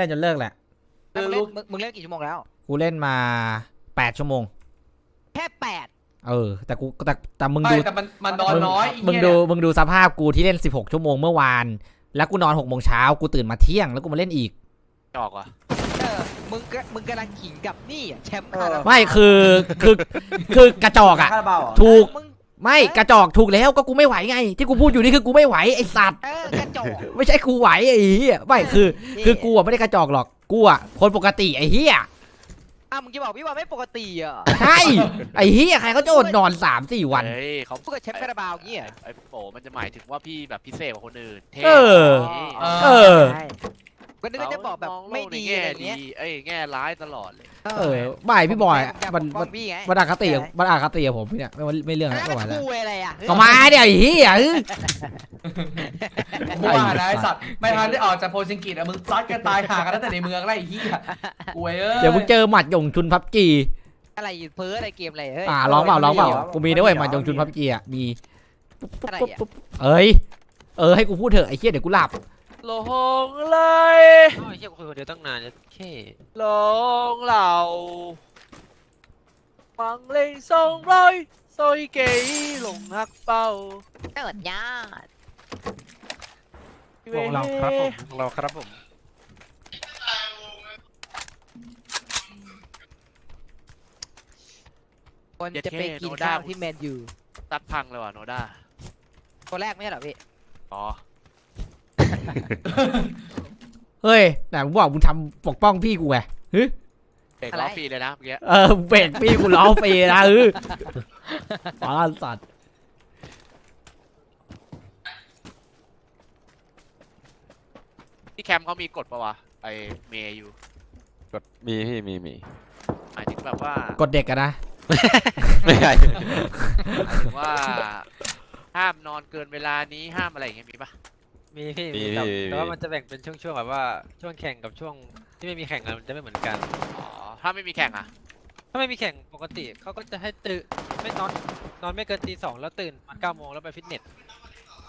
เล่นจนเลิกแหละ มึงเล่นมึงมึงเล่นกี่ชั่วโมงแล้ว กูเล่นมาแปดชั่วโมง แค่แปดเออ แต่กูแต่แต่มึงไม่ดู แต่มันมันนอนน้อยไอ้มึงเหี้ยดูเนี่ยมึงดูสภาพกูที่เล่น 16 ชั่วโมงเมื่อวาน แล้วกูนอน6โมงเช้ากูตื่นมาเที่ยงแล้วกูมาเล่นอีก จอกว่ะเออมึงก็มึงกำลังขิงกับนี่อะแชมป์คาราบาวไม่คือคือคือกระจอกอะ คาราบาวเหรอถูก มึง ไม่กระจอกถูกแล้วก็กูไม่ไหวไง ที่กูพูดอยู่นี่คือกูไม่ไหวไอ้สัตว์เออกระจอกไม่ใช่กูไหวไอ้เหี้ยไม่คือ คือกูอะไม่ได้กระจอกหรอกกูอะคนปกติไอ้เหี้ยอะมึงจะบอกพี่ว่าไม่ปกติอะใช่ไอ้เหี้ยใครเขาจะอดนอนสามสี่วัน เฮ้ยเขาพูดกับแชมป์คาราบาวอย่างเงี้ยไอ้โปมันจะหมายถึงว่าพี่แบบพิเศษกว่าคนอื่นเท่เออ เอเอออใช่ ก็นึกว่าจะบอกแบบมงโลไม่ในดีแง่อะไรดีเงี้ยเอ้ยแง่ร้ายตลอดเลย เออไม่พี่บอยอะอยากมันปกป้มัอนงพี่ไงมันอคติกับมันอคติกับผมเนี่ยไม่ว่าไม่เรื่องนั้นก็มาแล้แล้ววอะไรอะก็มาเดี๋ยวไอ้เหี้ยเออ กูว่านะไอ้สัตว์ไม่ทันได้ออกจากโพซิงกิตอะมึงซัดกันตายห่างกันตั้งแต่ในเมืองแล้วไอ้เหี้ยกูเอ้ยเดี๋ยวมึงเจอหมัดหยงชุนพับจีอะไรเพ้ออะไรเกมอะไรเฮ้ย อ่าร้องเปล่าร้องเปล่ากูมีด้วยหมัดหยงชุนพับจีอะมีปุ๊บปุ๊บปุ๊บปุ๊บเอ้ยเออให้กูพูดเถอะไอ้เหี้ยเดี๋ยวกูหลับ ลงเลยโอ้ยเฮียคุยคนเดียวตั้งนานจะแค่ลงเหล่ามังเลงสองร้อยซอยเก๋ลงหักเป้าเกิดญาติวงเราครับผมวงเราครับผมคนจะไปกินข้าวที่แมนยูตัดพังเลยว่ะโนด้าคนแรกไม่ใช่เหรอพี่ อ๋อ เฮ้ยแต่มึงบอกมึงทำปกป้องพี่กูไงเบรกล้อฟรีเลยนะเมื่อกี้เออเบรกพี่กูล้อฟรีนะเออปาสัตว์ที่แคมป์เขามีกฎปะวะไอเมย์อยู่กดมีพี่มีมีหมายถึงแบบว่ากดเด็กอะนะ ไม่ใช่หมายถึงว่าห้ามนอนเกินเวลานี้ห้ามอะไรอย่างเงี้ยมีปะ มีพี่มีแต่พี่แต่ว่ามันจะแบ่งเป็นช่วงๆแบบว่าช่วงแข่งกับช่วงที่ไม่มีแข่งกันมันจะไม่เหมือนกัน อ๋อ ถ้าไม่มีแข่งอะ ถ้าไม่มีแข่งปกติเขาก็จะให้ตื่นไม่นอนนอนไม่เกินตีสองแล้วตื่นมาเก้าโมงแล้วไปฟิตเนส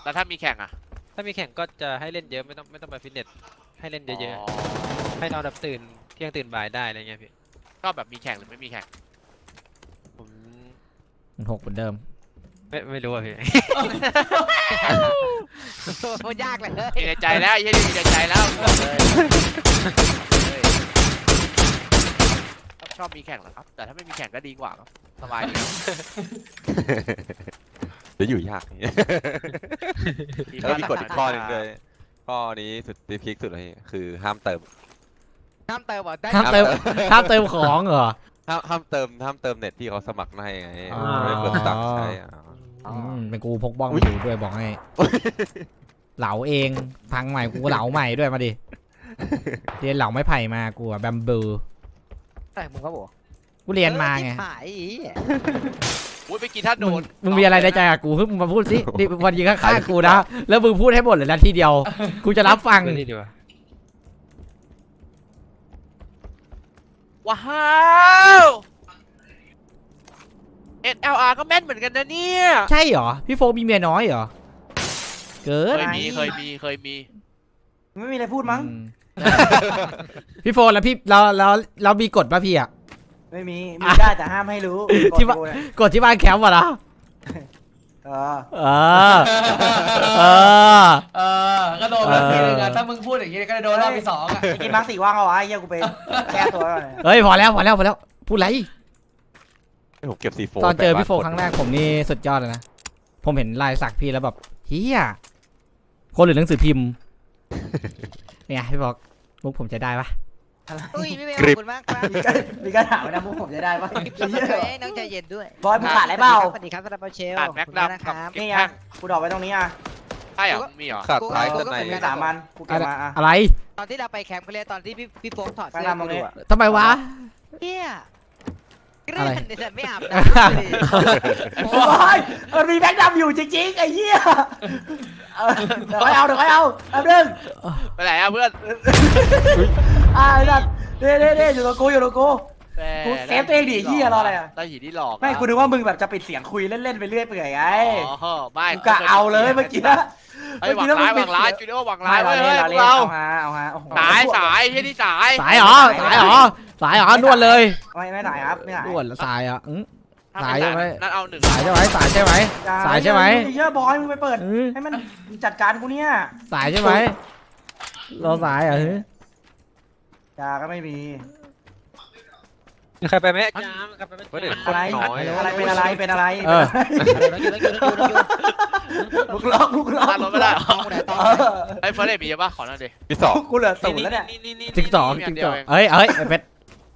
แล้วถ้ามีแข่งอะถ้ามีแข่งก็จะให้เล่นเยอะไม่ต้องไม่ต้องไปฟิตเนสให้เล่นเยอะอ๋อๆให้นอนแบบตื่นเที่ยงตื่นบ่ายได้อะไรเงี้ยพี่ก็แบบมีแข่งหรือไม่มีแข่งผมมันหกเหมือนเดิม ไม่ไม่รู้อะพี่โคตรยากเลยเฮ้ยในใจแล้วไอ้เหี้ยนี่มีในใจแล้วบอกเลยชอบมีแข่งเหรอครับ แต่ถ้าไม่มีแข่งก็ดีกว่าครับสบายดีเดี๋ยวอยู่ยากนี่มีแล้วมีกฎอีกข้อหนึ่งเลยข้อนี้สุดที่พีคสุดเลยคือห้ามเติม น้ำเติมบอกได้ห้ามเติมห้ามเติมของเหรอ ห้ามห้ามเติมห้ามเติมเน็ตที่เขาสมัครมาให้ไงอ๋อ ไม่เปิดตังใช้อะ อืมเป็นกูพกบ้องอุ๊ยอยู่ด้วยบอกให้ เหลาเอง พังใหม่กูก็เหลาใหม่ด้วยมาดิ เรียนเหลาไม้ไผ่มากูอะแบมบูแต่มึงก็บอกกูเรียนมาไงเออที่หายอี๋อุ้ยไปกินถ้าโดมึงนมึงมีอะไรในใจกับกูฮึมึงมาพูดสินี่วันยิงข้างๆกูนะ แล้วมึงพูดให้หมดเลยนะทีเดียว กูจะรับฟังเรื่องนี้ดีกว่าว้าว SLR ก็แม่นเหมือนกันนะเนี่ยใช่เหรอ พี่โฟมีเมียน้อยเหรอ เกิเคนยมีเคยมีเคยมีไม่มีอะไรพูดมั้ง อืมพี่โฟนแล้วพี่แล้วแล้วแล้วมีกฎป่ะพี่อะไม่มี มีได้แต่ห้ามให้รู้ที่ว่า กดกูเนี่ยกฎที่บ้านแคมป์วะนะเออเออเออ เออก็โดนแบบทีนึงอะถ้ามึงพูดอย่างงี้ก็จะโดนรอบที่สองอะกินมาร์คสี่ว่างเอาวะไอ้เหี้ยกูไปแก้ตัวก่อนเนี่ยเฮ้ยพอแล้วพอแล้วพอแล้วพูดไร ให้ผมเก็บซีโฟตอนเจอพี่โฟครั้งแรกผมนี่สุดยอดเลยนะ ผมเห็นลายสักพี่แล้วแบบเฮียคนหรือหนังสือพิมพ์ เนี่ยพี่บอกมุกผมจะได้ปะอะไรอุ้ยพี่เบลขอบคุณมากครับมีการมีการถามนะพวกผมจะได้ปะสำหรับเอ้ยน้องใจเย็นด้วยบอยมึงขาดอะไรเปล่าสวัสดีครับสำหรับเชลขาดแม็กขอบดำคุณนะคกับรับเก็บนี่แท่อะงกูดอกไว้ตรงนี้อะใช่เหรอมึงมีเหรอขาดกูท้ายกูข้างในก็เหมือนกัสามอันกูเก็บมาอะอะไร ตอนที่เราไปแคมป์เขาเรียกตอนที่พี่พี่โฟกถอดข้างเสื้อดำตรงนี้ทำไมวะเฮีย เกอะไรลื่อนแต่ไม่อาบน้ำเลยโอ้ยมันมีแบ็คดำอยู่จริงๆไอ้เหี้ยเออเดี๋ยวค่อยเอาเดี๋ยวค่อยเอาแป๊บนึงไปไหนอะเพื่อนอ่าไอ้สัตว์เด้เด้เด้อยู่ตรงกูอยู่ตรงกูแหมกูเซฟตัวเองดิเหี้ยรออะไรอะได้หีที่หลอกไม่กูนึกว่ามึงแบบจะปิดเสียงคุยเล่นๆไปเรื่อยเปื่อยไง อ๋อไม่กูกะเอาเลยเมื่อกี้นะ ไอ้ยหวังร้ายหวังร้ายจูเนียร์หวังร้ายไม่เว้ยเราเฮ้เล่ยนพวเรากเล่นเราเอาฮะเอาฮะโอ้โหสายสายเฮ้ยนี่สายสายเหรอสายเหรอสายเหรอนวดเลยไม่ไม่ถ่ายครับไม่ถ่ายนวดแล้วสายอะอื้อถ้าสายไม่ใช่ไหม นั่นเอาหนึ่งสายใช่ไหมสายใช่ไหมสายใช่ไหม เยอะบอยมึงไปเปิด อื้อให้มันจัดการกูเนี่ยสายใช่ไหมเราสายเหรอเฮ้ยยาก็ไม่มี มีใครไปไหมจามใครไปไหมเฟิร์สเอ็ดอะไรน้อยอะไรเป็นอะไรเป็นอะไรเออลูกล็อกลูกล็อกตารถไม่ได้เหรอต้องไหนต้องเอไหนอไอ้เฟิร์สเอ็ดมีเยอะปะขอหน่อยดิพี่สองกูเหลือศูนย์แล้วเนี่ยนี่นี่นี่จิ๊กจอกนี่จิ๊กเดีจยวอกเองเอ้ยเอ้ยไอ้เป็ด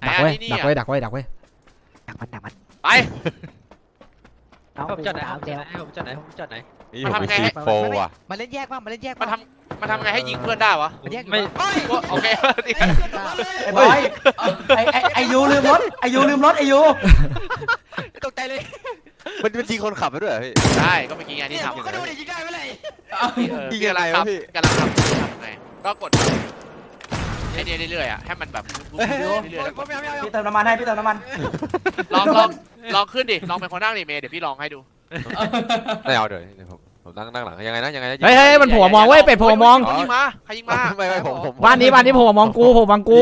ไหนดักอันไว้นี้นี่ดักอะไว้ดักไว้ดักไว้ดักมันดักมันไปผมจอดไหนผมจอดไหนผมจอดไหนผมจอดไห นนี่ผมไปฉีดโฟอะ มาเล่นแยกบ้างมาเล่นแยกมาบ้าง ทำมาทำไงให้ยิงเพื่อนได้วะมันแยกอยู่ไม่บ้างโอเคไอ้บอยไอ้ไอ้ไอ้ยูลืมรถไอ้ยูลืมรถไอ้ยูตกใจเลยมันมันยิงคนขับไปด้วยเหรอพี่ ได้ก็เมื่อกี้ไงที่ทำก็ดูดิยิงได้เมื่อไหร่ยิงอะไรวะพี่ กำลังทำทำไงก็กดไอ้เนี่ยเรื่อยๆอะให้มันแบบเรื่อยๆแล้วกผมดไม่เอาไม่เอาพี่เติมน้ำมันให้พี่เติมน้ำมันลองลองลองขึ้นดิลองเป็นคนนั่งดิเมย์เดี๋ยวพี่ลองให้ดู ไม่เอาเดี๋ยวเดี๋ยวผมผมนั่งนั่งหลังยังไงนะยังไงนะเฮ้ยเฮ้ยมันโผล่มามองเว้ยเป็ดโผล่มามองใครยิงมาใครยิงมาไม่ไม่ผมผมบ้านนี้บ้านนี้โผล่มามองกูโผล่มามองกู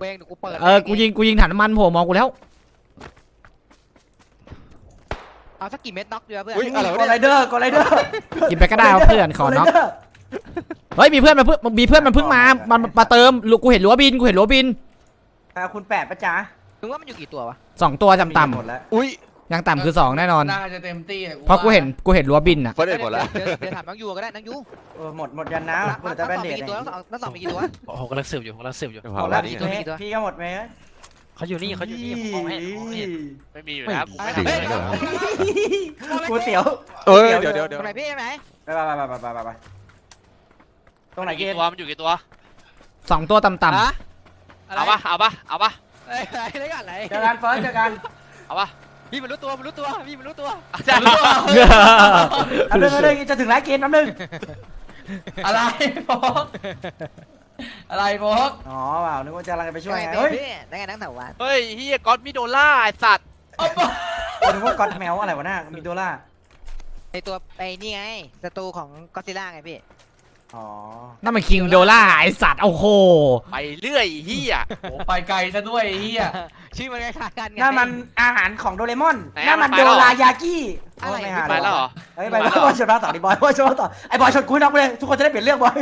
เวงเดี๋ยวกูเปิดเออกูยิงกูยิงถังน้ำมันโผล่มามองกูแล้วเอาสักกี่เม็ดน็อกดีวะเพื่อน อุ้ยอะไรวะกดไรเนี่ยเดอร์กดไรเดอร์กินไปก็ได้เอาเพื่อนขอน็อกเฮ้ยมีเพื่อนมาเพิ่งมีเพื่อนมันเพิ่งมามันมาเติมลูกกูเห็นรั้วบินกูเห็นรั้วบินอ่าคุณแปดปะจ๊ะมึงว่ามันอยู่กี่ตัววะสองตัวต่ำหมดแล้วอุ้ยๆ ยังต่ำคือสองแน่นอน น่าจะเต็มที่อะเพราะกูเห็นกูเห็นรั้วบินอะ เฟิร์สเอ็ดหมดแล้ว เดี๋ยวเดี๋ยวถามน้องยูก็ได้น้องยูเออหมดหมดยันนะนัเปิดแต่แบนเดดกี่ตัวน้องสองน้องสองมีกี่ตัว ผมกำลังสืบอยู่ผมกำลังสืบอยู่เดี๋ยวหหามดแล้แล้ววนี่ตัวมีกี่ตัวพี่ก็หมดไหมเขาอยู่นี่เขาอยู่นี่ผมมองไม่เห็นผมมองไม่เห็นไม่มีอยู่แล้วกูไม่สี่ทำอะไรเหรอกูเสียวเอ้ยเดี๋ยวเดี๋ยวเดี๋ยวตรงไหนพี่ตรงไหนไปไปไปไปไปไปไปตรงไหนเกกี่ณฑ์ตัวมันอยู่กี่ตัว สองตัวต่ำอะเอาปะเอาปะเอาปะอะไรอะไรอะไรเจอกันเฟิร์สเจอกันเอาปะ พี่มันรู้ตัวมันรู้ตัวพี่มันรู้ตัวใช่ๆอันนึงอันนึงจะถึงแล้วเกณฑ์อันนึงอะไรพกอะไรพกอ๋อเปล่านึกว่าจะกำลังจะไปช่วยไงเฮ้เฮ้ยยได้ไงนั่งแถววันเฮ้ยเฮียก๊อตมิโดล่าไอสัตว์นึกว่าก๊อตแมวอะไรวะน่ามีตัวล่าไอตัวไอนี่ไงศัตรูของก็ซิล่าไงพี่ อ๋อ นั่นมันคิงโดล่าไอสัตว์โอ้โหไปเรื่อยเฮียโอ้ไปไกลซะด้วยไอ้เฮียชื่อมันคล้ายๆกันไง นั่นมันอาหารของโดเรมอน ไหนอะนั่นมันมันโดไปแล้วเหรอ รายากิอะไร โยม่หาไปแล้วเหรอ เฮ้ยไปแล้ว บอยชนมาต่อดิบอยบอยชนมาต่อไอ้บอยชนกูให้น็อกไปเลยทุกคนจะได้เปลี่ยนเรื่องบอย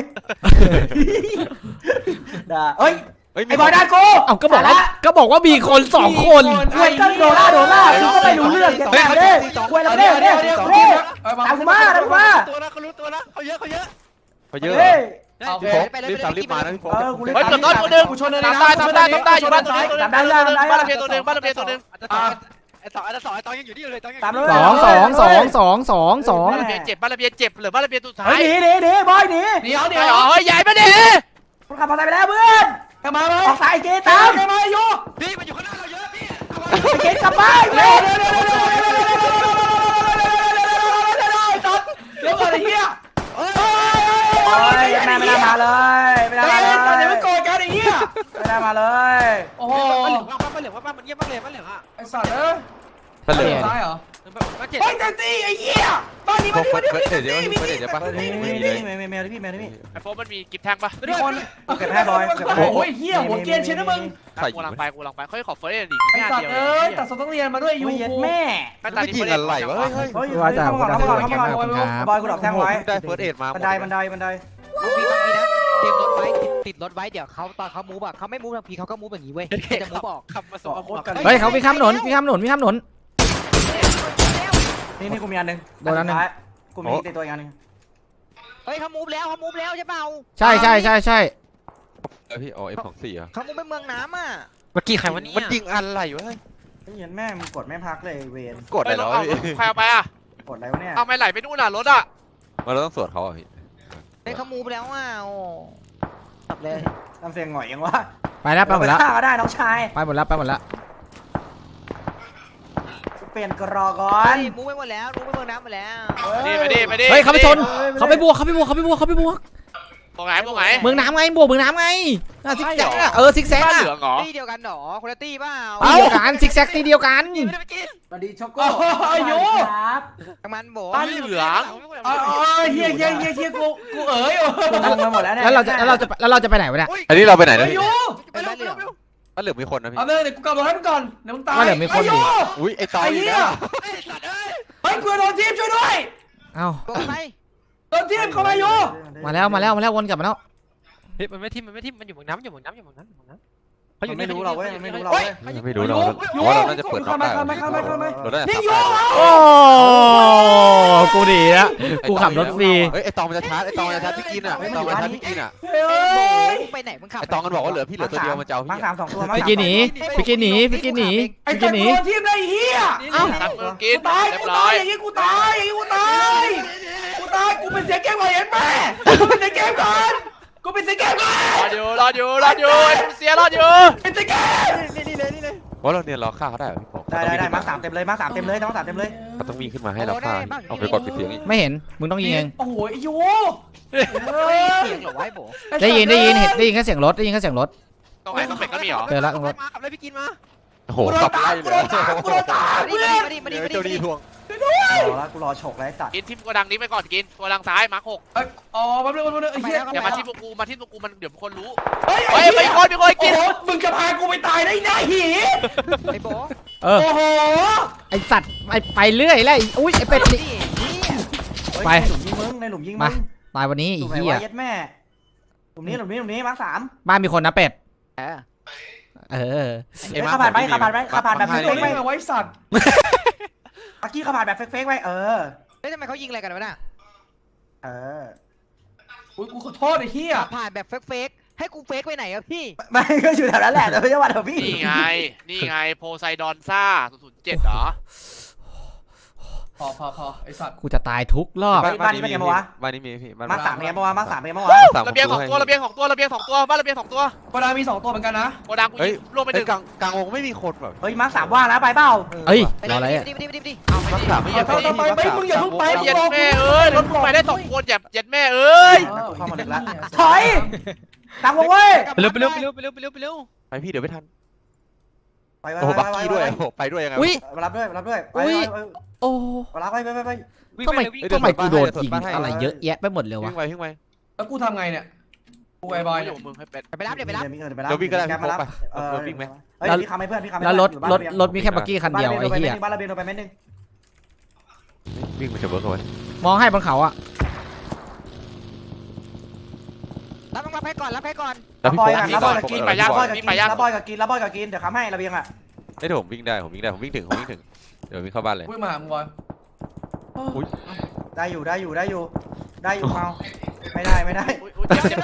ด่าเฮ้ยเฮ้ยมีไอ้บอยได้กูเอาก็บอกว่าก็บอกว่ามีคนสองคนคุยกันโดล่าโดล่ากูก็ไม่รู้เรื่องแกแต่เลยคุยแล้วเนี่ยเนี่ยเนี่ยตามกูมาตามกูมา ตัวนะเขารู้ตัวนะเขาเยอะเขาเยอะ เขาเยอะเฮ้ยเอาพี่พโฟกกรีบตามรีบมานะพี่โฟกเออกูเล่นเฮ้ยเกือบต้นตัวหนึ่งกูชนเลยนะตามได้ตามได้ตามได้อยู่บ้านตัวหนึงตามได้ตามได้บ้านระเบียงตัวหนึงบ้านระเบียงตัวหนึงอาจจะต่อไอ้ต่อไอ้ต่อไอ้ต่อยังอยู่นี่อยู่เลยต่อยังตามอยู่เลยสองสองสองสองสองสองบ้านระเบียงเจ็บบ้านระเบียงเจ็บเหลือบ้านระเบียงตัวสุดท้าเฮ้ยยหนีหนีหนีบอยหนีเดี๋ยวเดี๋ใช่ยวเหรอเฮ้ยใหญ่ปะดิคุณขับมอเตอร์ไซค์ไปแล้วเพื่อนกลับมาไหมออกสายเกตาตามมกลับมาอยู่พี่มันอยู่ข้างหน้าเราเยอะพี่ไอ้เกกลับบ้านเร็วเดี๋ยวก่อนไอ้เฮียโอ้ ยแม่ไม่ได้มาเลยไม่ได้เฮ้มายเลยตอนนี้มันโกรธกันไอ้เฮียไม่ได้มาเลย โอ้โหมันเหลืองว่ามันเหลืองว่ามันเงียบมากเลยมันเหลืองอะไอ้สัตว์เอ้ย เป็นเหลือซ้ายเหรอมันเจ็บเฮ้ยเต็มที่ไอ้เหี้ยบ้านนี้โฟบ้านกนี้เฟิบ้านร์นี้สเฟิร์สเดี๋ยวเดี๋ยวปะนี่ไม่นี่มีเลยนี่แมวดิพี่แมวดิพี่ไอโฟนมันมีกิฟต์แท่งปะมีคนเก็บให้บอยเก็บให้โอ้ยเหี้ยหัวเกรียนเชนนะมึงใส่กูลังไปกูลังไปค่อยขอเฟิร์สเอ็ดดิไอ้งานสัตเดียวว์เอ้ยตัดสต้องเรียนมาด้วยยูยูเย็ดกูแม่ไม่ยิงอะไรวะเฮ้ยเฮ้ยเฮ้ยว่าจะเข้ามาเข้ามาเข้ามาขอบคุณครับบอยกูดอกแทงไว้ได้เฟิร์สเอ็ดมาบันไดบันไดบันไดบางทีบางทีนะเตรียมรถไว้ติดติดรถไว้เดี๋ยวเขาตอนเขามูฟอะเขาไม่มูฟบางทีเขาก็มูฟอย่างนี้เว้ยเขาจะมูฟออกขับมาส่งโคตรกันเฮ้ยเขาวิ่งข้ามถนนวิ่งข้ามถนนวิ่งข้ามถนน นี่นี่กูมีอันหนึ่งโดนอันหนึ่งกูมีติดตัวอีกอันหนึ่งเฮ้ยเขามูฟแล้วเขามูฟแล้วใช่เปล่าใช่ใช่ใช่ใช่เออพี่อ๋อเอฟสองสี่อะเขามูฟไปเมืองน้ำอะ เมื่อกี้ใครวันนี้มันยิงอะไรวะเฮ้ยเย็นแม่มึงกดไม่พักเลยเวนกดอะไรเฮ้ยรถแล้วเอาพี่ใครเอาไปอะกดอะไรวะเนี่ยเอาไม่ไหลไปนู่นน่ะรถอะมันเราต้องสวดเขาอะพี่เฮ้ยเขามูฟแล้วอะโอ้กลับเลยทำเสียงหงอยยังวะไปแล้วไปหมดแล้วฆ่าก็ได้น้องชายไปหมดแล้วไปหมดแล้วเป ลี่ยนกรอก่อเฮ้นยมูฟไปหมดแล้วมูฟไปเมืองน้ำหมดแล้วไปดิไปดิไปดิเฮ้ยเขาไปชนเขาไปบวกเขาไปบวกเขาไปบวกเขาไปบวกตรงไหนตรงไหนเมืองน้ำไงบวกเมืองน้ำไงอะซิกแซกอะเออซิกแซกบ้านอะเหลืองเหรอตีเดียวกันเหรอคนละตีเปล่าตีเดียวกันซิกแซกตีเดียวกันสวัสดีช็อกโก้โอ้ยโยครับทางมันโบบ้านเหลืองเออเฮียเฮียเฮียเฮียกูกูเอ๋ยงงมาหมดแล้วเนี่ยแล้วเราจะแล้วเราจะแล้วเราจะไปไหนวะเนี่ยอันนี้เราไปไหนนะไอ้พี่โยเป็นบ้านเหลือง บ้านเหลืองมีคนนะพี่ เอาเลยเดี๋ยวกูกลับรถให้มึงก่อนเดี๋ยวมึงตายว่าเดี๋ยวมีคนดิอุ้ยไอตอไอ้ยอีกเหี้ยแล้วเฮ้ยกูโดนทีมช่วยด้วยเอ้าโบไปโดนทีมเข้ามาโยมาแล้วมาแล้วมาแล้ววนกลับมาแล้ว เฮ้ยมันไม่ทิ่มมันไม่ทิ่มมันอยู่เมืองน้ำอยู่เมืองน้ำอยู่เมืองน้ำอยู่เมืองน้ำ เขาอยู่ไม่รู้เราเว้ยไม่รู้เราเฮ้ยเว้ย ไม่รู้เราเพราะว่าเราน่าจะเปิดน็อกได้เข้ามาเข้ามาเข้ามา เราได้นี่ทำโยได้โอ้กูดีนะกูขับรถฟรีเฮ้ยไอตองมันจะชาร์จไอตองมันจะชาร์จพี่กินอะไอตองมันจะชาร์จพี่กินอะเฮ้ยไปไหนมึงขับไอตองมันบอกว่าเหลือพี่เหลือตัวเดียวมันจะเอามาพี่สามสองตัวพี่กินหนีพี่กินหนีพี่กินหนีไอ้พี่จักิกนรหนีโดนทีมได้เฮียเอ้าตักมือกิกูนตายเรียบกูร้ตาอยยอย่างงี้กูตายอย่างงี้กูตายกูตายกูเป็นเสียเกมก่อนเห็นไหมกูเป็นเสียเกมก่อน กูเป็นเสียเกมก่อนรออยู่รออยู่รออยู่ไอ้เสียรออยู่เป็นเสียเกมว่าเราเนี่ยเราฆ่าเขาได้เหรอพี่บอกได้ได้ได้มาสามเต็มเลยมาสามเต็มเลยน้องสามเต็มเลยเขาต้องวิ่งขึ้นมาให้เราฆ่าเอาไปกดปิดเสียงอีกไม่เห็น มึงต้องยิงเอง โอ้โหไอ้โยเฮ้ยเสียงเหรอวะไอ้โบได้ยินได้ยินเห็นได้ยินแค่เสียงรถได้ยินแค่เสียงรถตรงไหนตรงเป็ดก็มีเหรอเจอแล้วตรงรถมาขับเลยพี่กินมาโอ้โหกูโดขันบตาไล่กูเลโดยนตากูโดนตามาดิเพื่อนมาดิมาดิมาดิเจ้าดี ทวงเอาละกูรอฉกแล้วไอ้สัตว์กินทิมกระดังนี้ไปก่อนกินตัวดังซ้ายมาร์คหกเอ้ยอ๋อแป๊บนึงแป๊บนึงไอ้เหี้ยอย่ามาที่พวกกูมาที่พวกกูมันเดี๋ยวคนรู้เฮ้ยเฮ้ยไอ้ไปเหี้ยคนไปคนกิโอ้นโหมึงจะพากูไปตายได้ไงหีไอ้โบเออ โอ้โหไอสัตว์ไปไปเรื่อยแล้วไอ้อุ้ยไอเป็ดนี่ไป ในหลุมยิงมึงในหลุมยิงมึมางตายวันนี้ไอ้ถูกไหมเหี้ยวะยัดแม่หลุมนี้หลุมนี้หลุมนี้มาสามบ้านมีคนนะเป็ด เออ เออ เอ้ยขับผ่านไปขับผ่านไปขับผ่านแบบไอ้เฟกๆไม่ไปเอาไว้สัตว์ เมื่อกี้ขับผ่านแบบเฟกๆไปเออ เฮ้ยทำไมเขายิงอะไรกันวะน่ะเออ อุ้ยกูขอโทษไอ้เหี้ยผ่านแบบเฟกๆให้กูเฟกไปไหนอะพี่ ไม่ก็อยู่แถวนั้นแหละแต่ไม่ใช่วันเถอะพี่ นี่ไง นี่ไงโพไซดอนซ่า007เหรอ พอพอพอไอ้สัตว์กูจะตายทุกรอบ บ้านนี้มีบ้านนี้มีพี่บ้านมาสามเป็นไงบ้างวะมาสามเป็นไงบ้างวะสามระเบียงสองตัวระเบียงสองตัวระเบียงสองตัวบ้านระเบียงสองตัวโกดังมีสองตัวเหมือนกันนะโกดังกูเฮ้ยยิงรวมไปหไอ้นึ่งกลางกลางวงไม่มีคนแบบเฮ้ยมาสามว่างแล้วไปเปล่าเอ้ยไปรออะไรอะดิไปดิไปดิไปดิเอาไปดิสามไม่เอาเย็นเท่าต่อไปไม่มึงอย่าเพิ่งไปเย็นแม่เอ้ยรถกูไปได้สองคนอย่าเย็นแม่เอ้ยเข้ามาหนึ่งละถอยตามวงเว้ยไปเร็วไปเร็วไปเร็วไปเร็วไปเร็วไปเร็วไปพี่เดี๋ยวไม่ทัน ไปไปโอ้โหไปบักไปกี้ไปด้วยไปโอ้โหไปด้วยยังไงอุ้ย มารับด้วยมารับด้วยไปอุ๊ย ไปโอ้ไปรับไปไปไปไปวิ่งทำไปไมเลยวิ่งเดี๋ยวทำไมกูโดนส่วนยิงบ้านให้อะไรเยอะแยะไปหมดเลยวิ่วะงไปวิ่งไปแล้วกูทำไงเนี่ยกูไอ้บอยอเนี่ยยู่มึงให้เป็น ไปรับเดี๋ยวไปรับ เดี๋ยวไปรับเดี๋ยววิ่งก็ได้แกมารับไปเออเดี๋ยววิ่งไหม เฮ้ยพี่คำให้เพื่อนพี่คำให้แล้วรถเพื่อนรถรถมีแค่บักกี้คันเดียวไอ้บ้านเหี้ยบ้านระเบียงโดนไปเม็ดนึงวิ่งมันจะเวิร์กเอาไว้มองให้บนเขาอะรับต้องรับให้ก่อนรับให้ก่อน แล้วพี่บอยโป๊อะพี่รับบก่ออยนกับผมกินเออรัพี่บบก่ออยนกับกินรับบอยกับกินรับบอยกับกินรับบอยกับกินเดี๋ยวคำให้ระเบียงอะไอ้เดี๋ยวผมวิ่งได้ผมวิ่งได้ผมวิ่งถึงผมวิ่งถึงเดี๋ยววิ่งเข้าบ้านเลย อุ้ยมาหามึงบอยอุ๊ยได้อยู่ได้อยู่ได้อยู่ ได้อยู่เมาไม่ได้ไม่ได้อุ๊ยอุ๊ยเจ็บเจ็บ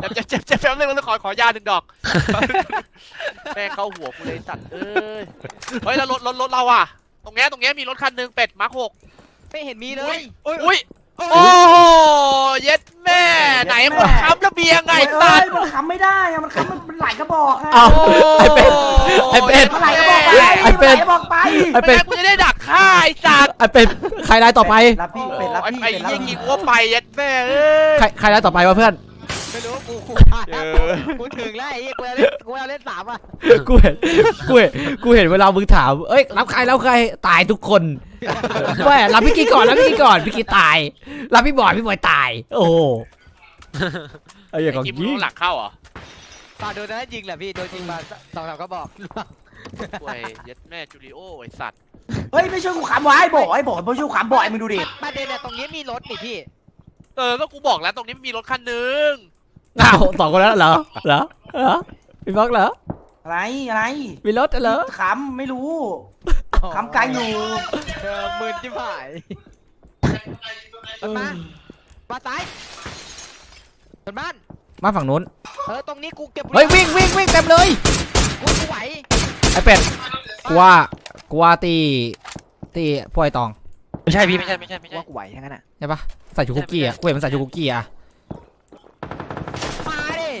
เจ็บเจ็บเจ็บเจ็บแป๊บนึงแล้วขอขอยาหนึ่งดอกแม่งเข้าหัวกูเลยสัตว์เอ้ยเฮ้ยแล้วรถรถรถเราอะ ตรงเนี้ยตรงเนี้ยมีรถคันหนึงเป็ดมาร์คหกไม่เห็นมีเลยอุ้ย โอ้เย็ดแม่ไหนคนค้ำระเบียงไงเอ้สัตยว์มันค้ำไม่ได้อะมันค้ำมันไหลกระบอกอะเอ้าไอ้เป็ดไอ้เป็ด มันไหลกระบอกไปไอ้เป็ดไหลกระบอกไปไอ้เป็ดแม่งกูจะได้ดักฆ่าไอ้สัตว์ไอเป็ดใครรายต่อไปรับพี่เป็ดรับไอ้พี่ไอ้เป็ดรับเหี้ยพี่กินกูว่าไปเย็ดแม่เอ้ยใครใครรายต่อไปวะเพื่อน ไม่รู้กูกูเออกูถึงแล้วไอ้เหี้ยกูเอาเล่นกูเอาเล่นสามอะกูเห็นกูเห็นกูเห็นเวลามึงถาม เอ้ยรับใครรับใครตายทุกคน แม่รับพี่กีก่อนรับพี่กีก่อนพี่กีตายรับพี่บอยพี่บอยตาย โอ้โหไอ้เหี้ยไอ้ของกิมยิรู้งหลักเข้าเหรอตอนโดนนั้นยิงแหละพี่โดนยิงมาสองสามก็บอกป่วยเย็ดแม่จูริโอไอ้สัตว์เฮ้ยไม่ช่วยกูค้ำไว้ไอ้โบอกไอ้โบอกไม่ช่วยกูค้ำบ่อยมึงดูดิประเด็นเนี่ยตรงนี้มีรถนี่พี่ เออก็กูบอกแล้วตรงนี้มีรถคันหนึงอ้าวสองคนแล้วเหรอเหรอเหรอพี่บอกเหรออะไรอะไรมีรถเหรอค้ำไม่รู้ ค้ำไกลอยู่เออหมื่นที่ผ่ายรถมามาซ้ายรถบ้านมาฝั่งนู้น เออตรงนี้กูเก็บเฮ้ยวิ่งวิ่งวิ่งเต็มเลย กูกูไหวไอเป็ดกูว่ากูว่าตีตีพวกไอตอง ไม่ใช่พี่ไม่ใช่ไม่ใช่ไม่ใช่ว่ากูไหวทั้งนั้นอะใช่ปะใส่ชูคุกกี้อะกูเห็นมันใส่ชูคุกกี้อะ มาดิ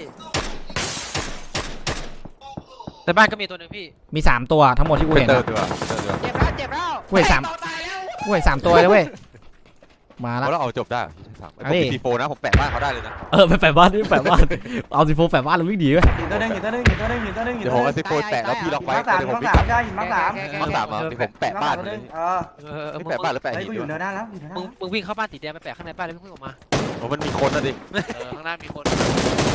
แต่บ้านก็มีตัวหนึ่งพี่มีสามตัวทั้งหมดที่กูเป็นเห็นเตออะร์ดีกว่าเตอร์ดีกว่าเจ็บแล้ว เจ็บแล้วกูเห็นสามกูเห็นสามตัวเลยเว้ยมาเพละ ราะเราเอาจบได้สามไอ้อัผนมนี้มีซีโฟนะผมแปะบ้านเขาได้เลยนะเออไปแปะบ้านนี่แปะบ้านเอาสิโฟแปะบ้านแล้ววิ่งหนีไหมหินตัวหนึงหินตัวหนึงหินตัวหนึงหินตัวหนึงหินเดี๋ยวตัผวมหนึเอางซีโฟแปะแล้วพี่ล็อกหินไว้มาร์คสามเดี๋ยวหิผนมมาร์ควิ่งสามใช่หินมาร์คสามมังสามอะที่ผมแปะบ้านเลยเออเออเออนี่มึงแปะบ้านหรือแปะไอ้หินกูอยู่วะเนินหน้าแล้วอยู่เนินหน้ามึงแล้วมึงวิ่งเข้าบ้านตีแดงไปแปะข้างในบ้านเลยไม่พุ่งออกมาโอ้มันมีคนนะดิเออข้างหน้ามีคนไป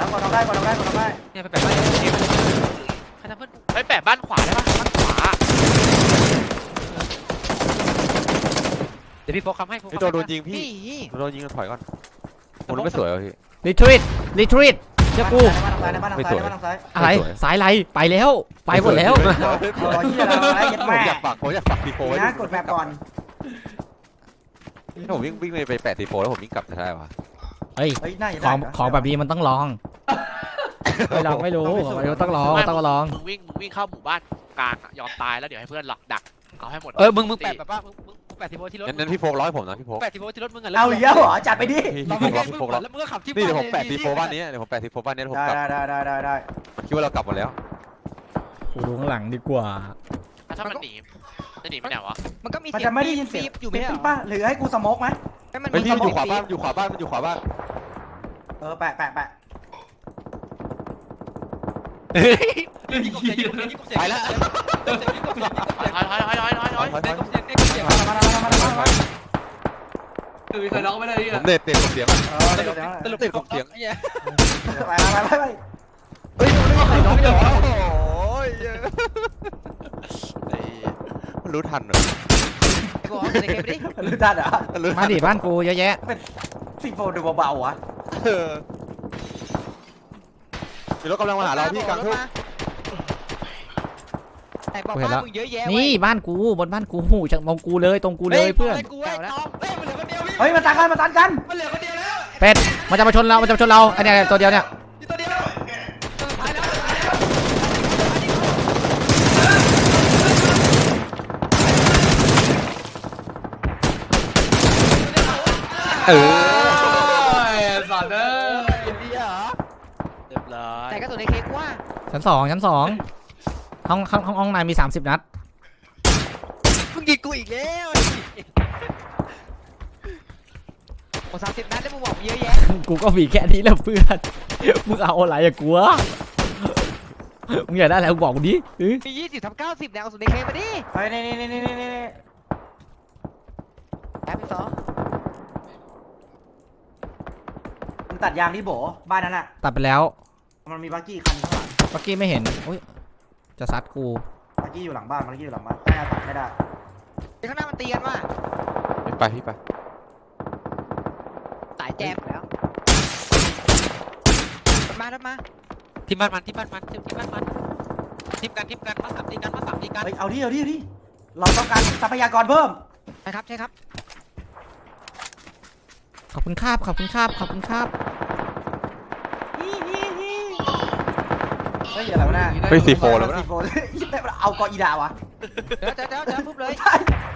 แล้วกดเอาได้กดเอาได้กดเอาได้เนี่ยไปแปะบ้านเกมใครทำเพื่อนกูไปแปะบ้านขวาได้ปะบ้านขวาเดี๋ยวพี่โฟกคำให้โฟกพี่คำโดให้นโดนยิงพี่ โดนยิงกันถอยก่อนมันไม่สวยอะพี่ รีทรีตรีทรีตเจ้ากูในบ้านทางซ้ายในบ้านทางซ้ายในบ้านทางซ้ายอะไรไม่สวย สายไรไปแล้ว ไปหมดแล้ว รอเหี้ยอะไรอะไรยัดผมแม่อยากปักผมอยากปักซีโฟไว้นะกดแบบก่อนถ้าผมวิ่งวิ่งไปแปะซีโฟแล้วผมวิ่งกลับจะได้ปะเฮ้ย เฮ้ยน่าจะขได้องของแบบนี้มันต้องลอง ไม่ลองไม่รู้ของแบบนี้ต้องลองต้องลอง มึงวิ่งมึงวิ่งเข้าหมู่บ้านกลางอะยอมตายแล้วเดี๋ยวให้เพื่อนหลักดักเอาให้หมด เออมึงมึงแปะแบบว่ามึงมึงมึงแปะทีโฟที่รถงั้นงั้นพี่โฟกร้อยผมนะพี่โฟกแปะทีโฟที่รถมึงอะเอาเยอะเหรอจัดไปดิพี่เราพี่ไม่โฟกได้ร้อยมึพี่งโฟกร้อยแล้วมึงก็ขับที่นี่เดี๋ยวผมลแปะซีโฟบ้านนี้เดี๋ยวผมแปะซีโฟบ้านนี้แล้วผมได้กลับได้ได้ได้ได้คิดว่าเรากลับหมดแล้วกูดูข้างหลังดีกว่าถ้ามันหนีจะหนีไปไหนวะมันก็มีมันเสียงจะไม่ได้ยินเสียงปี๊บอยู่ไหมปิ๊บเหรปิ๊บอป่ะหรือให้กูสโมกไหมให้มันเฮ้ยมีพี่มันอยู่สขวาปี๊บ้านมันอยู่ขวาบ้านมันอยู่ขวาบ้านเออแปะแปะแปะ ไปแล้วถอยถอยถอยถอยถอยถอยคือใครน้องไม่ได้ที่ผมเด็ดเด็ดผมเสียงอะเดี๋ยวเดี๋ยวสรุปเด็ดผมเสียงไปไปไปไปเฮ้ยไม่มีใครน้องเหรอโอ้ยมันรู้ทันเหรอไอ้บอาในเกมดิลือดัดอะรู้มาดิบ้านกูเยอะแยะสิโฟดูเบาๆวะเออ มีรถกำลังมาหาเราพี่กลางทุ่งไหนบอกกูเห็นบ้าแล้วนมึงเยอะแยะนี่เว้ยบ้านกูบนบ้านกูหูจากตรงกูเลยตรงกูเลยเพื่อนกูไอ้ตองเฮ้ยมันเหลือคนเดียวพี่เฮ้ยมาตันกันมาตันกันมันเหลือคนเดียวแล้วเป็ดมันจะมาชนเรามันจะมาชนเราอันเนี้ยตัวเดียวเนี่ยมีตัวเดียวตายแล้วเออ ในเค้กว่าชั้นสองชั้นสองห้องห้องห้องห้องในมี30นัด มึงยิงกูอีกแล้วโอ้สามสิบนัดแล้วมึงบอกเยอะแยะกูก็มีแค่นี้แหล้วเพื่อน มึงเอาอะไรอะกูวะมึงอยากได้อะไรมึงบอกกูดิเอ้ยมียี่สิบทับเก้าสิบแนวกระสุนในเค้กมาดิเฮ้ยนี่นี่นี่นี่นี่แป๊บสองมึงตัดยางที่โบบ้านนั้นอะตัดไปแล้ว มันมีบักกี้คันข้างหลังเมื่อกี้ไม่เห็นอุ้ยจะซัดกู บักกี้อยู่หลังบ้านบักกี้อยู่หลังบ้านไม่เอาตัดไม่ได้เดี๋ยวข้างหน้ามันตีกันว่าไปพี่ไปสายแจมแล้วมาทับมาที่บ้านมันที่บ้านมันที่บ้านมันทิมกันทิมกันมาสามตีกันมาสามตีกันเฮ้ยเอาดิเอาดิเอาดิเราต้องการทรัพยากรเพิ่มใช่ครับใช่ครับขอบคุณครับขอบคุณครับขอบคุณครับ เฮ้ยอะไรวะน่ะเฮ้ยซีโฟแล้วซีนะโฟเอากออีดาวะเดี๋ยวเดี๋ยวเดี๋ยวเดี๋ยวปุ๊บเลย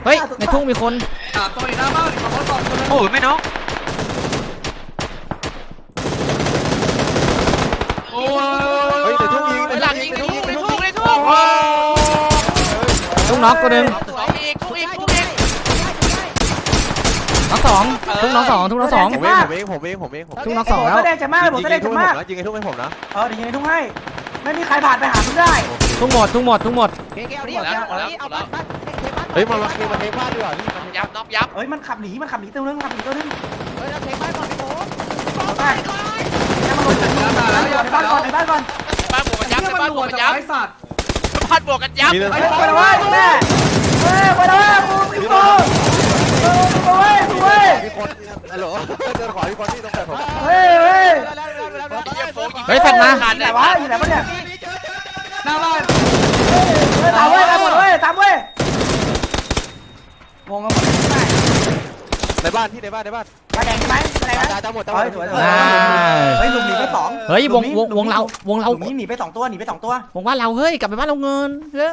เฮ้ย ในทุ่งมีคน อะตัวอีกหน้าบ้านขอรถก่อนตัวนึงโอ้ยไม่น้องโอ้เฮ้ยแต่ทุ่งยิงไปแต่หลังทุ่งยิยิงงในแต่ทุ่ทุ่งงในยิงทุ่งในทุ่งทุ่งน็อกตัวหนึ่งสองอีกทุ่งอีกทุ่งอีกน็อกสองทุ่งน็อกสองทุ่งน็อกสอง ผมเองผมเองผมเองผมเองผมทุ่งน็อกสองแล้วแสดงจะมากผมยิงแสดยิงงทุ่จะงให้มากผมนะยิงไอ้ทุ่งให้ผมนะเออเดี๋ยวยังไงทุ่งให้ ไม่มีใครผ่านไปหาคุณได้ทุ่งหมดทุ่งหมดทุ่งหมดเก๊กเอาดิเอาดิเอาบ้านบ้านเทบ้านเฮ้ยมามาเทมาเทบ้านดีกว่าพี่ยับน็อกยับเฮ้ยมันขับหนีมันขับหนีตัวนึงขับหนีตัวนึงเฮ้ยเราเทบ้านก่อนพี่โบ๊ทได้แล้วมันลงจากในบ้านก่อนในบ้านก่อนบ้านบวกกันยับเนี่ยในมันบ้านหบลววกงกันจากยับไอ้สัตว์บ้านบวกกันยับมีเลยไปไปแล้วเว้ยแม่เฮ้ยไปแล้วเว้ยกูพี่โก้เออไปเว้ยกูเว้ยมีคนฮัลโหลเดินขวามีคนที่ต้องแปะผมเฮ้ยเฮ้ย เฮ้ยแฟนมาอยู่ไหนวะอยู่ไหนวะเนี่ยหน้าบ้านเฮ้ยตามเว้ยตามหมดเว้ยตามเว้ยงงกันหมดในบ้านที่ในบ้านในบ้านมาแดงใช่ไหมมาแดงตายนะตายหมดตายเฮ้ยหสมวยดสวยเฮ้ยหลุมหนีไปสองเฮ้ยวงวงวงเราวงหเราลุมนี้หนีไปสองตัวหนีไปสองตัววงบ้านเราเฮ้ยกลับไปบ้านเราเงินเฮ้ย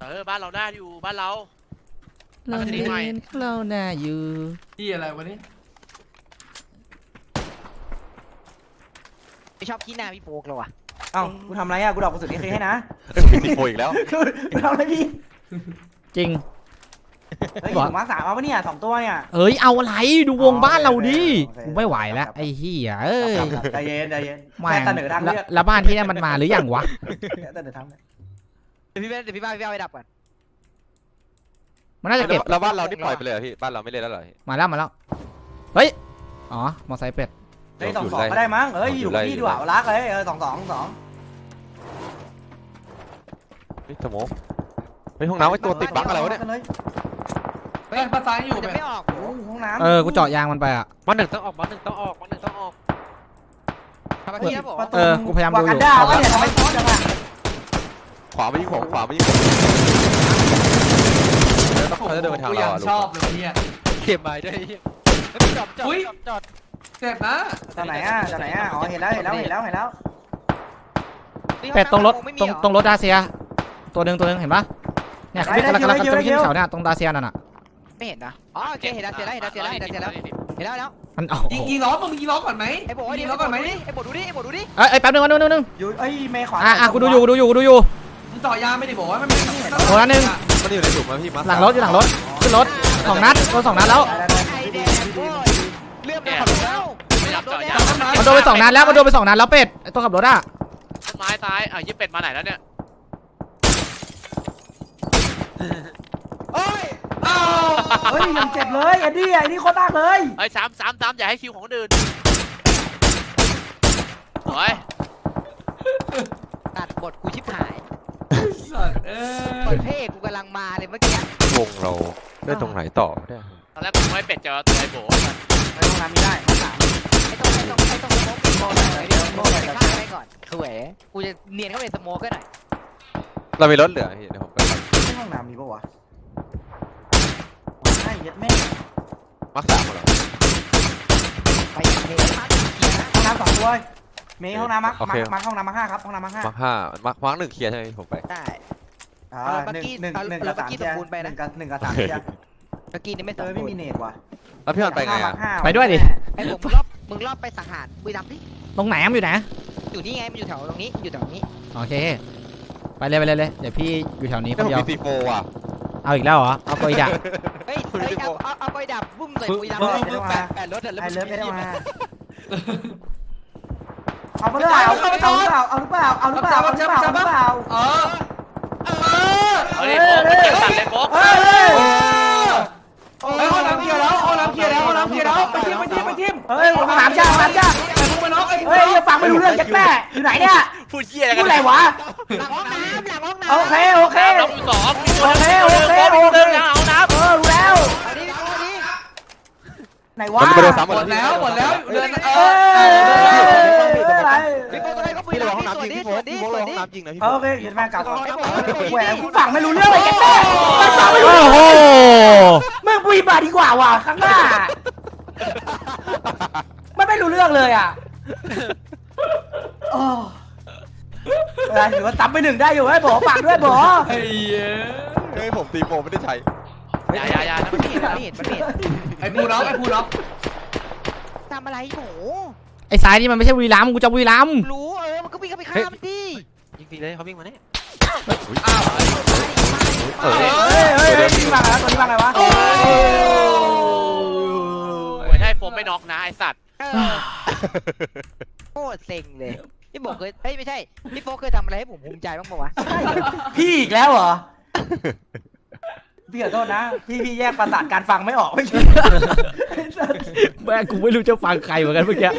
เออบ้านเราได้อยู่บ้านเราเราเอาไปดีหน่อยเงินเราหน้าอยู่ที่อะไรวะนี่ ไม่ชอบขี้หน้าพี่โป๊กเราอะเอ้ากูทำอะไรอะกูดอกกระสุนนี่เคให้นะเอ้ยผมมีซีโฟอีกแล้วกูกูทำอะไรพี่จริง เฮ้ยอยู่มาสามเอาปะเนี่ยสองตัวเนี่ย เอ้ยเอาอะไรดูวงบ้านเราดิโอเค กูไม่ไหวแล้วไอ้เหี้ยเอ้ยใจเย็นใจเย็นแม่แค่งเสนอทางแล้วเลือกแล้วบ้านที่นั่นมันมาหรือยังวะแค่เสนอทางเลือกเดี๋ยวพี่เบ้เดี๋ยวพี่บ้าพี่บ้าไปดับก่อนมันน่าจะเก็บแล้วบ้านเรานี่ปล่อยไปเลยเหรอพี่ บ้านเราไม่เล่นแล้วเหรอพี่มาแล้วมาแล้วเฮ้ยอ๋อมอไซค์เป็ด เฮ้ยสองสองก็ได้มั้งเฮ้ยอยู่กับพี่ดีกว่ารักเลยเออสองสองสองเฮ้ยสโมกเฮ้ยห้องน้ำไอ้ตัวติดบั๊กอะไรวะเนี่ยเลยเฮ้ยภาษาอยู่จะไหมไม่ออกโอ้ห้องน้ำเออ กูเจาะยางมันไปอะมาหนึ่งต้องออกมาหนึ่งต้องออกมาหนึ่งต้องออกทำมาที่ครับผมประตูเออกูพยายามดูอยู่ วกันด้าวะเนี่ยทำไมโคตรจังอะขวามายิงผมขวามายิงผมเขาจะเดินไปทางกูเรายังอะลูชอบกเลยเนี่ย เก็บไม้ด้วยไอ้เหี้ยเฮ้ยจอดจอดอุ๊ยจอดจอด เจ็บนะตอนไหนอะตอนไหนอะ อ๋อ เห็นแล้ว เห็นแล้ว เห็นแล้ว เห็นแล้ว เป็ดตรงรถไม่มีตรงเหอตรงรถดาเซีย ตัวหนึ่งตัวหนึ่งเห็นปะเนี่ยเขากำลังกำลังจะไปขึ้นเขาเนี่ยตรงดาเซียนั่นน่ะไม่เห็นนะอ๋อโอเคเห็นแล้วเห็นแล้วเห็นแล้วเห็นแล้วเห็นแล้วเห็นแล้วเห็นแล้วแล้วมันโอ้ยิงโหยิงล้อมึงยิงล้อก่อนไหมไอ้โบยิดิงไอ้ล้อโบก่อนไหมดูดิไอ้โบดูดิไอ้โบดูดิเอ้ยเอ้ยแป๊บนึงแป๊บนึงแป๊บนึงอยู่เอ้ยเมย์ขวาอะอะกูดูอยู่กูดูอยู่กูดูอยู่มึงต่อยางไม่ได้บอกว่ามันไม่โอ้ละหนึ่งมันอยู่ในหลุมนะพี่มาหลังรถอยู่หลังรถขึ้นรถสองนัดโดนสองนัดแล้ว โดนไปสองนัดแล้วมันโดนไปสองนัดแล้วเป็ดไอ้ตัวขับรถอะต้นไม้ซ้ายอะยิบเป็ดมาไหนแล้วเนี่ยอ้าวเฮ้ยยังเจ็บเลยไอ้นี่ไอ้นี่โคตรหนักเลยเอ้ยสามสามสามอย่าให้คิวของคนอื่นโอ้ยตัดบทกูชิบหายสัตว์เอ้บยทเพศกูกำลังมาเลยเมื่อกี้วงเราได้ตรงไหนต่อเนี่ยตอนแรกผมไม่เป็ดเจอตัวไอ้โบไปห้องน้ำไม่ได้ห้องน้ไอ้ ตรงไอ้ตรงไอ้ตรงสโมกโบเลยเดี๋ยวโบไปข้างไปก่อนสวยกูจะเนียนเข้าไปสโมกก็หน่อยเรามีรถเหลือพี่เดี๋ยวผมก็ไปำห้องน้ำมีปะวะใช่ยัดแม่มักสามเหรอไปเทมาร์คเขียนนะห้องน้ำสองตัวเมย์ห้องน้ำมักมักมักห้องน้ำมักห้าครับห้องน้ำมักห้ามักห้ามักมักหนึ่งเคลียร์ใช่ไหมผมไป ได้ อ่าเอาหนึ่งเมื่อกี้หนึ่งเอาหนึ่งแล้กับวเมื่สาอมกี้เทียสมบูรณ์ไปหนึ่งกับหนึ่งกับสามเทียร์เมื่อกี้นี่ไม่สเอมอไม่รมีณ์เนตว่ะแล้วพี่มันไปไงอะ ห้าไปด้วยดิ ไอ้ผมรอบ มึงรอบไปสังหารบุรีรัมย์ดิตรงไหนมันอยู่ไหนอยู่นี่ไงมันอยู่แถวตรงนี้อยู่แถวนี้โอเคไปเลยไปเลยเลยเดี๋ยวพี่อยู่แถวนี้คนี่นผมเดียวมีซีโฟว่ะ เอาอีกแล้วเหรอเอาไปอีกอะเฮ้ยเฮ้ยเอาเอาเอาไปดับบุ้มใส่บุรีรัมย์เฮ้เลยยไม่ต้องมาแปดรถอะแล้วไอมันเลิฟไม่มีได้ที่มาเอาไปเลยเอาเอาหรือเปล่าเอาหรือเปล่าเอาหรือเปล่าเอาหรือเปล่าเอาหรือเปล่าเออเออเอาดิโบมันเจ็บสั่นเลยโบเฮ้ยเฮ้ยห้องน้ำเคลียร์แล้วห้องน้ำเคลียร์แล้วห้องน้ำเคลียร์แล้วไปทิมไปทิมไปทิม เฮ้ยห้องน้ำจ้าห้องน้ำจ้าไอ้พวกมันน็อกไอ้พวกเฮ้ยยังฟังไม่รู้เรื่องยัดแม่อยู่ไหนเนี่ยพูดเหี้ยอะไรพูกัดนอะไรวะ หลังห้องน้ำหลังห้องน้ำโอเคโอเค น้ำอยู่สองโอเคโอเคโอเค เดินยังเอาน้ำเออรู้แล้ว เอาดิเอาดิไหนวะมันไปโดนซ้ำหมดแล้วหมดแล้วเดินเอเออออะไรพี่โป๊ตัวไหนก็บุรีพี่รัระมวังย์ห้องดิน้ำสจริวงดพี่ดิโบสพี่วโบดระวัดิงห้องน้ำจริงนะพี่โบโอเคเห็นไหมกลับก่อนแหวกูฟังไม่รู้เรื่องเลยยัดแม่มันฟังไม่รู้โอ้โห มึงวีมาดีกว่าว่ะข้างหน้า มันไม่รู้เรื่องเลยอะโอ้อะไรถือว่าซ้ำไปหนึ่งได้อยู่ไอ้บอฝากด้วยบอไอ้เหี้ยเฮ้ยผมตีโฟไม่ได้ใช้อย่าอย่าอย่านะมันไม่เห็นมันไม่เห็นมันไม่เห็นไอ้ปูน็อกไอ้ปูน็อกทำอะไรโหไอ้ซ้ายนี่มันไม่ใช่บุรีรัมย์กูจะบุรีรัมย์รู้เออมันก็วิ่งเข้าไปฆ่ามันดิยิงตีเลยเขาวิ่งมาเนี่ยอ้าวเออเฮ้ยเฮ้ยเฮ้ยนี่มาไงวะตัวนี้มาไงวะ โอ้โอ้ยถ้าไอ้โฟมไม่น็อกนะไอ้สัตว์ เออโคตรเซ็งเลยพี่โบเคยเอ้ยไม่ใช่พี่โฟเคยทำอะไรให้ผมภูมิใจบ้างปะวะพี่อีกแล้วเหรอ พี่ขอโทษนะ พี่พี่แยกประสาทการฟังไม่ออกไม่ใช่ แม่งกูไม่รู้จะฟังใครเหมือนกันเมื่อกี้